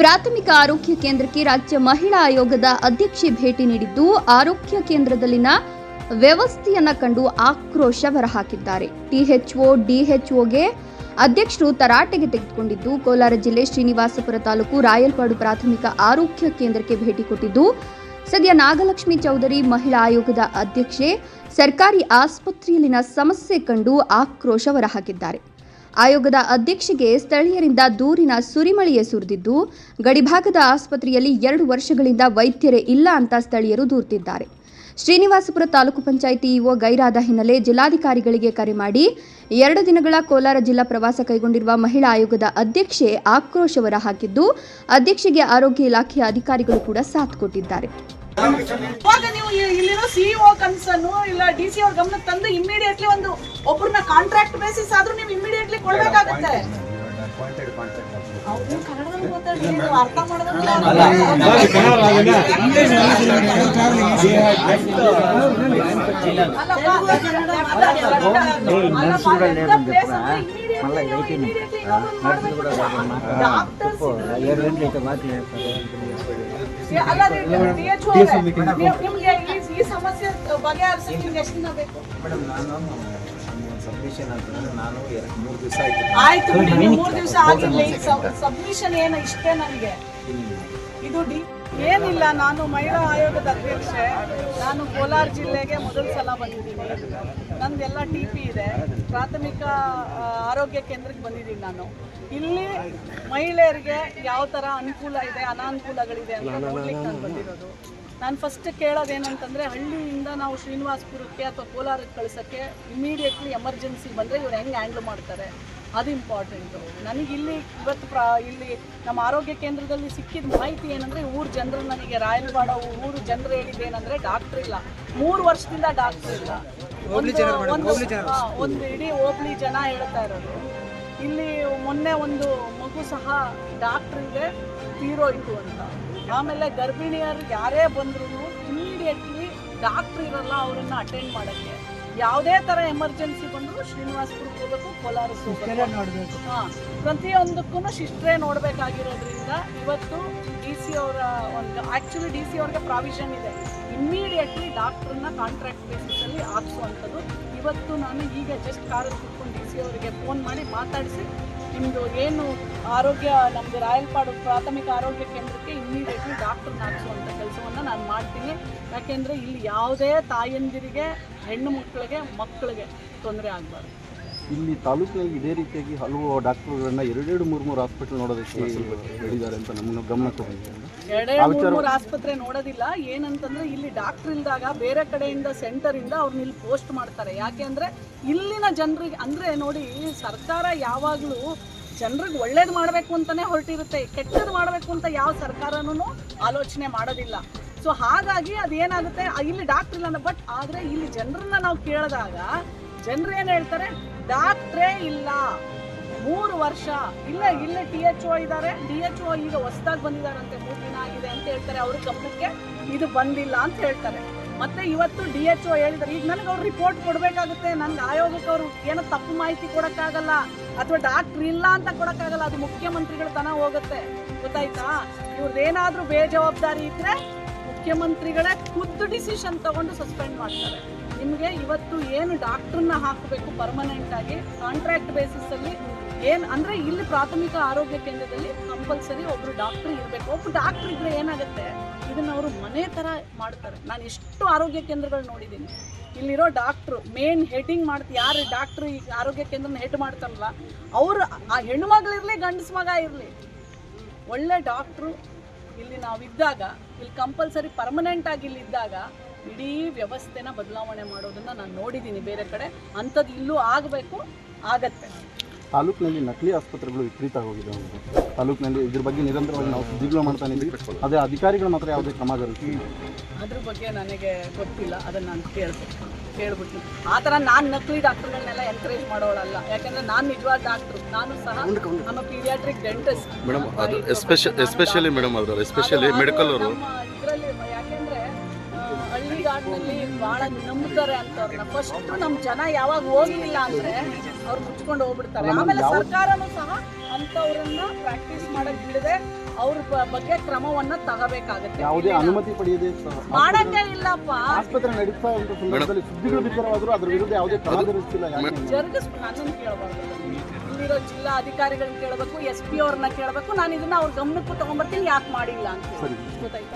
ಪ್ರಾಥಮಿಕ ಆರೋಗ್ಯ ಕೇಂದ್ರಕ್ಕೆ ರಾಜ್ಯ ಮಹಿಳಾ ಆಯೋಗದ ಅಧ್ಯಕ್ಷೆ ಭೇಟಿ ನೀಡಿದ್ದು, ಆರೋಗ್ಯ ಕೇಂದ್ರದಲ್ಲಿನ ವ್ಯವಸ್ಥೆಯನ್ನ ಕಂಡು ಆಕ್ರೋಶ ಹೊರಹಾಕಿದ್ದಾರೆ. ಟಿಎಚ್ಒ ಡಿಎಚ್ಒಗೆ ಅಧ್ಯಕ್ಷರು ತರಾಟೆಗೆ ತೆಗೆದುಕೊಂಡಿದ್ದು, ಕೋಲಾರ ಜಿಲ್ಲೆ ಶ್ರೀನಿವಾಸಪುರ ತಾಲೂಕು ರಾಯಲ್ಪಾಡು ಪ್ರಾಥಮಿಕ ಆರೋಗ್ಯ ಕೇಂದ್ರಕ್ಕೆ ಭೇಟಿ ಕೊಟ್ಟಿದ್ದು, ಸದ್ಯ ನಾಗಲಕ್ಷ್ಮಿ ಚೌಧರಿ ಮಹಿಳಾ ಆಯೋಗದ ಅಧ್ಯಕ್ಷೆ ಸರ್ಕಾರಿ ಆಸ್ಪತ್ರೆಯಲ್ಲಿನ ಸಮಸ್ಯೆ ಕಂಡು ಆಕ್ರೋಶ ಹೊರಹಾಕಿದ್ದಾರೆ. ಆಯೋಗದ ಅಧ್ಯಕ್ಷೆಗೆ ಸ್ಥಳೀಯರಿಂದ ದೂರಿನ ಸುರಿಮಳೆಯೇ ಸುರಿದಿದ್ದು, ಗಡಿಭಾಗದ ಆಸ್ಪತ್ರೆಯಲ್ಲಿ ಎರಡು ವರ್ಷಗಳಿಂದ ವೈದ್ಯರೇ ಇಲ್ಲ ಅಂತ ಸ್ಥಳೀಯರು ದೂರ್ತಿದ್ದಾರೆ. ಶ್ರೀನಿವಾಸಪುರ ತಾಲೂಕು ಪಂಚಾಯಿತಿ ಇಒ ಗೈರಾದ ಹಿನ್ನೆಲೆ ಜಿಲ್ಲಾಧಿಕಾರಿಗಳಿಗೆ ಕರೆ ಮಾಡಿ, ಎರಡು ದಿನಗಳ ಕೋಲಾರ ಜಿಲ್ಲಾ ಪ್ರವಾಸ ಕೈಗೊಂಡಿರುವ ಮಹಿಳಾ ಆಯೋಗದ ಅಧ್ಯಕ್ಷೆ ಆಕ್ರೋಶ ಹೊರಹಾಕಿದ್ದು ಅಧ್ಯಕ್ಷೆಗೆ ಆರೋಗ್ಯ ಇಲಾಖೆಯ ಅಧಿಕಾರಿಗಳು ಕೂಡ ಸಾಥ್ ಕೊಟ್ಟಿದ್ದಾರೆ. ಇವಾಗ ನೀವು ಇಲ್ಲಿರೋ ಸಿಇಒ ಕನ್ಸನ್ನು ಇಲ್ಲ ಡಿ ಸಿ ಅವ್ರ ಗಮನಕ್ಕೆ ತಂದು ಇಮಿಡಿಯೇಟ್ಲಿ ಒಂದು ಒಬ್ಬರನ್ನ ಕಾಂಟ್ರಾಕ್ಟ್ ಬೇಸಿಸ್ ಆದ್ರೂ ನೀವು ಇಮಿಡಿಯೇಟ್ಲಿ ಕೊಡ್ಬೇಕಾಗುತ್ತೆ ಅರ್ಥ ಮಾಡೋದಕ್ಕೆ ಇನ್ನೊಬ್ರನ್ನ ಮಾಡ್ಬೇಕು. Doctors ಏ, ಅಲ್ಲ ರೀ, DHO ಅವ್ರೆ, ನೀವು- ನಿಮ್ಗೆ ಈ- ಈ ಸಮಸ್ಯೆ ಬಗೆಹರಿಸಕ್ಕೆ ನಿಮ್ಗೆ ಎಷ್ಟು ದಿನ ಬೇಕು ಮೇಡಮ್ ನಾನು ಒಂದು ಸಬ್ಮಿಷನ್ ಅಂತಂದ್ರೆ ನಾನು ಎರಡು ಮೂರು ದಿವಸ ಆಯ್ತು ಆಯ್ತು ಬಿಡಿ, ನೀವು ಮೂರ್ ದಿವಸ ಆಗಿಲ್ಲ ಈ ಸಬ್ಮಿಷನ್ ಏನು ಇಷ್ಟೇ ನನಗೆ ಇದು ಡಿ ಏನಿಲ್ಲ, ನಾನು ಮಹಿಳಾ ಆಯೋಗದ ಅಧ್ಯಕ್ಷೆ. ನಾನು ಕೋಲಾರ ಜಿಲ್ಲೆಗೆ ಮೊದಲ ಸಲ ಬಂದಿದ್ದೀನಿ. ನಂದೆಲ್ಲ ಟಿ ಪಿ ಇದೆ. ಪ್ರಾಥಮಿಕ ಆರೋಗ್ಯ ಕೇಂದ್ರಕ್ಕೆ ಬಂದಿದ್ದೀನಿ ನಾನು. ಇಲ್ಲಿ ಮಹಿಳೆಯರಿಗೆ ಯಾವ ಥರ ಅನುಕೂಲ ಇದೆ, ಅನಾನುಕೂಲಗಳಿದೆ ಅಂತ ನೋಡ್ಲಿಕ್ಕೆ ನಾನು ಬಂದಿರೋದು. ನಾನು ಫಸ್ಟ್ ಕೇಳೋದೇನಂತಂದರೆ ಹಳ್ಳಿಯಿಂದ ನಾವು ಶ್ರೀನಿವಾಸ್ಪುರಕ್ಕೆ ಅಥವಾ ಕೋಲಾರಕ್ಕೆ ಕಳ್ಸೋಕ್ಕೆ ಇಮಿಡಿಯೇಟ್ಲಿ ಎಮರ್ಜೆನ್ಸಿ ಬಂದರೆ ಇವ್ರು ಹೆಂಗೆ ಹ್ಯಾಂಡ್ಲ್ ಮಾಡ್ತಾರೆ? ಅದು ಇಂಪಾರ್ಟೆಂಟು ನನಗೆ ಇಲ್ಲಿ ಇವತ್ತು ಪ್ರಾ ಇಲ್ಲಿ ನಮ್ಮ ಆರೋಗ್ಯ ಕೇಂದ್ರದಲ್ಲಿ ಸಿಕ್ಕಿದ ಮಾಹಿತಿ ಏನಂದರೆ ಊರು ಜನರು ನನಗೆ ರಾಯಲವಾಡ ಊರು ಜನರು ಹೇಳಿದ್ದು ಏನಂದರೆ ಡಾಕ್ಟ್ರ್ ಇಲ್ಲ. ಮೂರು ವರ್ಷದಿಂದ ಡಾಕ್ಟ್ರ್ ಇಲ್ಲ. ಒಂದು ಒಂದು ಇಡೀ ಹೋಬ್ಳಿ ಜನ ಹೇಳ್ತಾ ಇರೋದು. ಇಲ್ಲಿ ಮೊನ್ನೆ ಒಂದು ಮಗು ಸಹ ಡಾಕ್ಟ್ರಿಗೆ ತೀರೋಯ್ತು ಅಂತ. ಆಮೇಲೆ ಗರ್ಭಿಣಿಯರು ಯಾರೇ ಬಂದ್ರು ಇಮಿಡಿಯೇಟ್ಲಿ ಡಾಕ್ಟ್ರ್ ಇರಲ್ಲ ಅವರನ್ನ ಅಟೆಂಡ್ ಮಾಡೋಕ್ಕೆ. ಯಾವುದೇ ಥರ ಎಮರ್ಜೆನ್ಸಿ ಬಂದರೂ ಶ್ರೀನಿವಾಸಪುರಕ್ಕೆ ಹೋಗಬೇಕು ಕೋಲಾರ ನೋಡಬೇಕು. ಹಾಂ ಪ್ರತಿಯೊಂದಕ್ಕೂ ಶಿಸ್ಟ್ರೇ ನೋಡಬೇಕಾಗಿರೋದ್ರಿಂದ ಇವತ್ತು ಡಿ ಸಿ ಅವರ ಒಂದು ಆ್ಯಕ್ಚುಲಿ ಡಿ ಸಿ ಅವ್ರಿಗೆ ಪ್ರಾವಿಷನ್ ಇದೆ. ಇಮ್ಮಿಡಿಯೇಟ್ಲಿ ಡಾಕ್ಟ್ರನ್ನ ಕಾಂಟ್ರಾಕ್ಟ್ ಬೇಸಿಸಲ್ಲಿ ಹಾಕ್ಸುವಂಥದ್ದು. ಇವತ್ತು ನಾನು ಈಗ ಜಸ್ಟ್ ಕಾರ್ ಕುತ್ಕೊಂಡು ಡಿ ಸಿ ಅವರಿಗೆ ಫೋನ್ ಮಾಡಿ ಮಾತಾಡಿಸಿ ನಿಮ್ಮದು ಏನು ಆರೋಗ್ಯ ನಮ್ಮದು ರಾಯಲ್ಪಾಡು ಪ್ರಾಥಮಿಕ ಆರೋಗ್ಯ ಕೇಂದ್ರಕ್ಕೆ ಇಮ್ಮಿಡಿಯೇಟ್ಲಿ ಡಾಕ್ಟ್ರನ್ನ ಹಾಕ್ಸುವಂಥ ಕೆಲಸವನ್ನು ನಾನು ಮಾಡ್ತೀನಿ. ಯಾಕೆಂದರೆ ಇಲ್ಲಿ ಯಾವುದೇ ತಾಯಂದಿರಿಗೆ ಹೆಣ್ಣು ಮಕ್ಕಳಿಗೆ ಮಕ್ಕಳಿಗೆ ತೊಂದರೆ ಆಗಬಾರ್ದು. ಇಲ್ಲಿ ತಾಲೂಕಿನಲ್ಲಿ ಇದೇ ರೀತಿಯಾಗಿ ಹಲವು ಡಾಕ್ಟರ್ಗಳನ್ನ ಎರಡೆರಡು ಮೂರು ಮೂರು ಹಾಸ್ಪಿಟಲ್ ನೋಡೋದಕ್ಕೆ ಹೇಳಿದ್ದಾರೆ ಅಂತ ನಮ್ಮನ್ನು ಗಮನಕ್ಕೆ ಬಂದಿದೆ ಎರಡೆರಡು ಮೂರು ಆಸ್ಪತ್ರೆ ನೋಡೋದಿಲ್ಲ. ಏನಂತಂದ್ರೆ ಇಲ್ಲಿ ಡಾಕ್ಟರ್ ಇಲ್ದಾಗ ಬೇರೆ ಕಡೆಯಿಂದ ಸೆಂಟರ್ ಇಂದ ಅವ್ರನ್ನ ಇಲ್ಲಿ ಪೋಸ್ಟ್ ಮಾಡ್ತಾರೆ. ಯಾಕೆ ಅಂದರೆ ಇಲ್ಲಿನ ಜನರಿಗೆ ಅಂದ್ರೆ ನೋಡಿ ಸರ್ಕಾರ ಯಾವಾಗಲೂ ಜನರಿಗೆ ಒಳ್ಳೇದು ಮಾಡಬೇಕು ಅಂತಾನೆ ಹೊರಟಿರುತ್ತೆ. ಕೆಟ್ಟದ್ದು ಮಾಡಬೇಕು ಅಂತ ಯಾವ ಸರ್ಕಾರನೂ ಆಲೋಚನೆ ಮಾಡೋದಿಲ್ಲ. ಸೊ ಹಾಗಾಗಿ ಅದೇನಾಗುತ್ತೆ? ಇಲ್ಲಿ ಡಾಕ್ಟ್ರ್ ಇಲ್ಲ ಬಟ್ ಆದರೆ ಇಲ್ಲಿ ಜನರನ್ನ ನಾವು ಕೇಳಿದಾಗ ಜನರು ಏನು ಹೇಳ್ತಾರೆ? ಡಾಕ್ಟ್ರೇ ಇಲ್ಲ. ಮೂರು ವರ್ಷ. ಇಲ್ಲ, ಇಲ್ಲಿ ಟಿ ಎಚ್ ಒ ಇದ್ದಾರೆ ಡಿ ಎಚ್ ಒ ಈಗ ಹೊಸದಾಗಿ ಬಂದಿದ್ದಾರಂತೆ ಮೂರು ದಿನ ಆಗಿದೆ ಅಂತ ಹೇಳ್ತಾರೆ. ಅವ್ರ ಗಮನಕ್ಕೆ ಇದು ಬಂದಿಲ್ಲ ಅಂತ ಹೇಳ್ತಾರೆ. ಮತ್ತೆ ಇವತ್ತು ಡಿ ಎಚ್ ಒ ಹೇಳಿದ್ರು. ಈಗ ನನಗೆ ಅವ್ರು ರಿಪೋರ್ಟ್ ಕೊಡಬೇಕಾಗುತ್ತೆ. ನನ್ಗೆ ಆಯೋಗಕ್ಕೆ ಅವರು ಏನೋ ತಪ್ಪು ಮಾಹಿತಿ ಕೊಡೋಕ್ಕಾಗಲ್ಲ ಅಥವಾ ಡಾಕ್ಟ್ರ್ ಇಲ್ಲ ಅಂತ ಕೊಡೋಕ್ಕಾಗಲ್ಲ. ಅದು ಮುಖ್ಯಮಂತ್ರಿಗಳ ತನ ಹೋಗುತ್ತೆ. ಗೊತ್ತಾಯ್ತಾ? ಇವ್ರದ್ದೇನಾದ್ರೂ ಬೇಜವಾಬ್ದಾರಿ ಇದ್ರೆ ಮುಖ್ಯಮಂತ್ರಿಗಳೇ ಖುದ್ದು ಡಿಸಿಷನ್ ತಗೊಂಡು ಸಸ್ಪೆಂಡ್ ಮಾಡ್ತಾರೆ. ನಿಮಗೆ ಇವತ್ತು ಏನು ಡಾಕ್ಟ್ರನ್ನ ಹಾಕಬೇಕು ಪರ್ಮನೆಂಟ್ ಆಗಿ? ಕಾಂಟ್ರಾಕ್ಟ್ ಬೇಸಿಸ್ ಅಲ್ಲಿ ಏನ್ ಅಂದ್ರೆ ಇಲ್ಲಿ ಪ್ರಾಥಮಿಕ ಆರೋಗ್ಯ ಕೇಂದ್ರದಲ್ಲಿ ಕಂಪಲ್ಸರಿ ಒಬ್ರು ಡಾಕ್ಟರ್ ಇರಬೇಕು. ಒಬ್ಬ ಡಾಕ್ಟರ್ ಇದ್ರೆ ಏನಾಗುತ್ತೆ? ಇದನ್ನ ಅವರು ಮನೆ ತರ ಮಾಡ್ತಾರೆ. ನಾನು ಎಷ್ಟು ಆರೋಗ್ಯ ಕೇಂದ್ರಗಳು ನೋಡಿದ್ದೀನಿ ಇಲ್ಲಿರೋ ಡಾಕ್ಟ್ರು ಮೇನ್ ಹೆಡ್ಡಿಂಗ್ ಮಾಡ್ತಿ, ಯಾರು ಡಾಕ್ಟ್ರು ಈ ಆರೋಗ್ಯ ಕೇಂದ್ರನ ಹೆಡ್ ಮಾಡ್ತಾರಲ್ಲ, ಅವರು ಆ ಹೆಣ್ಣು ಮಗಳಿರ್ಲಿ ಗಂಡಸ ಮಗ ಇರಲಿ. ಒಳ್ಳೆ ಡಾಕ್ಟ್ರು ಇಲ್ಲಿ ನಾವಿದ್ದಾಗ, ಇಲ್ಲಿ ಕಂಪಲ್ಸರಿ ಪರ್ಮನೆಂಟ್ ಆಗಿ ಇಲ್ಲಿ ಇದ್ದಾಗ, ಇಡೀ ವ್ಯವಸ್ಥೆನ ಬದಲಾವಣೆ ಮಾಡೋದನ್ನ ನಾನು ನೋಡಿದ್ದೀನಿ ಬೇರೆ ಕಡೆ. ಅಂಥದ್ದು ಇಲ್ಲೂ ಆಗಬೇಕು, ಆಗತ್ತೆ. ತಾಲೂಕಿನಲ್ಲಿ ನಕಲಿ ಆಸ್ಪತ್ರೆಗಳು ವಿಪರೀತ ಆಗೋಗಿದೆ ತಾಲೂಕಿನಲ್ಲಿ ಇದ್ರ ಬಗ್ಗೆ ನಿರಂತರವಾಗಿ ನಾವು ಸುದ್ದಿಗಳು ಮಾಡ್ತಾನೆ ಇದ್ದೀವಿ. ಅದೇ ಅಧಿಕಾರಿಗಳು ಮಾತ್ರ ಯಾವುದೇ ಕ್ರಮ ಜರುಗಿ ಅದ್ರ ಬಗ್ಗೆ ನನಗೆ ಗೊತ್ತಿಲ್ಲ ಅದನ್ನು ನಾನು ಕೇಳ್ಬೇಕು ಕೇಳ್ಬಿಟ್ಟು. ಆ ಥರ ನಾನು ನಕಲಿ ಡಾಕ್ಟರ್ಗಳನ್ನೆಲ್ಲ ಎನ್ಕರೇಜ್ ಮಾಡೋಳಲ್ಲ ಯಾಕಂದ್ರೆ ನಾನು ನಿಜವಾದ ಡಾಕ್ಟ್ರು. ನಾನು ಸಹ ನಮ್ಮ ಪೀರಿಯಾಟ್ರಿಕ್ ಡೆಂಟಿಸ್ಟ್ ಮೇಡಮ್ ಅದು ಎಸ್ಪೆಷಲ್ ಎಸ್ಪೆಷಲಿ ಮೇಡಮ್ ಅದರ ಎಸ್ಪೆಷಲಿ ಮೆಡಿಕಲ್ ಅವರು. ಇದರಲ್ಲಿ ಯಾಕೆಂದ್ರೆ ಆ, ಭಾಳ ನಂಬ್ತಾರೆ ಅಂತವ್ರನ್ನ. ಫಸ್ಟ್ ನಮ್ಮ ಜನ ಯಾವಾಗ ಹೋಗ್ಲಿಲ್ಲ ಅಂದ್ರೆ ಅವ್ರು ಮುಚ್ಕೊಂಡು ಹೋಗ್ಬಿಡ್ತಾರೆ. ಆಮೇಲೆ ಸರ್ಕಾರನೂ ಸಹ ಅಂತವ್ರನ್ನ ಪ್ರಾಕ್ಟೀಸ್ ಮಾಡಕ್ ಬಿಡದೆ ಅವ್ರ ಬಗ್ಗೆ ಕ್ರಮವನ್ನ ತಗೋಬೇಕಾಗುತ್ತೆ. ಯಾವುದೇ ಅನುಮತಿ ಪಡೆಯದೆ ಮಾಡಕ್ಕೆ ಇಲ್ಲಪ್ಪ. ಆಸ್ಪತ್ರೆ ನಡೀತಾ ಇರೋ ಸಂದರ್ಭದಲ್ಲಿ ಸುದ್ದಿಗಳು ಬಿತ್ತರವಾದರೂ ಅದ್ರ ವಿರುದ್ಧ ಯಾವುದೇ ಕ್ರಮ ಜರುಗಿಸ್ತಿಲ್ಲ? ಜರುಗಿಸ್ ನನ್ನನ್ನು ಕೇಳಬಾರ್ದು. ಇಲ್ಲಿರೋ ಜಿಲ್ಲಾ ಅಧಿಕಾರಿಗಳನ್ನ ಕೇಳಬೇಕು ಎಸ್ ಪಿ ಅವ್ರನ್ನ ಕೇಳಬೇಕು. ನಾನು ಇದನ್ನ ಅವ್ರ ಗಮನಕ್ಕೂ ತಗೊಂಡ್ಬರ್ತೀನಿ ಯಾಕೆ ಮಾಡಿಲ್ಲ ಅಂತ ಸರಿ. ಗೊತ್ತಾಯ್ತಾ?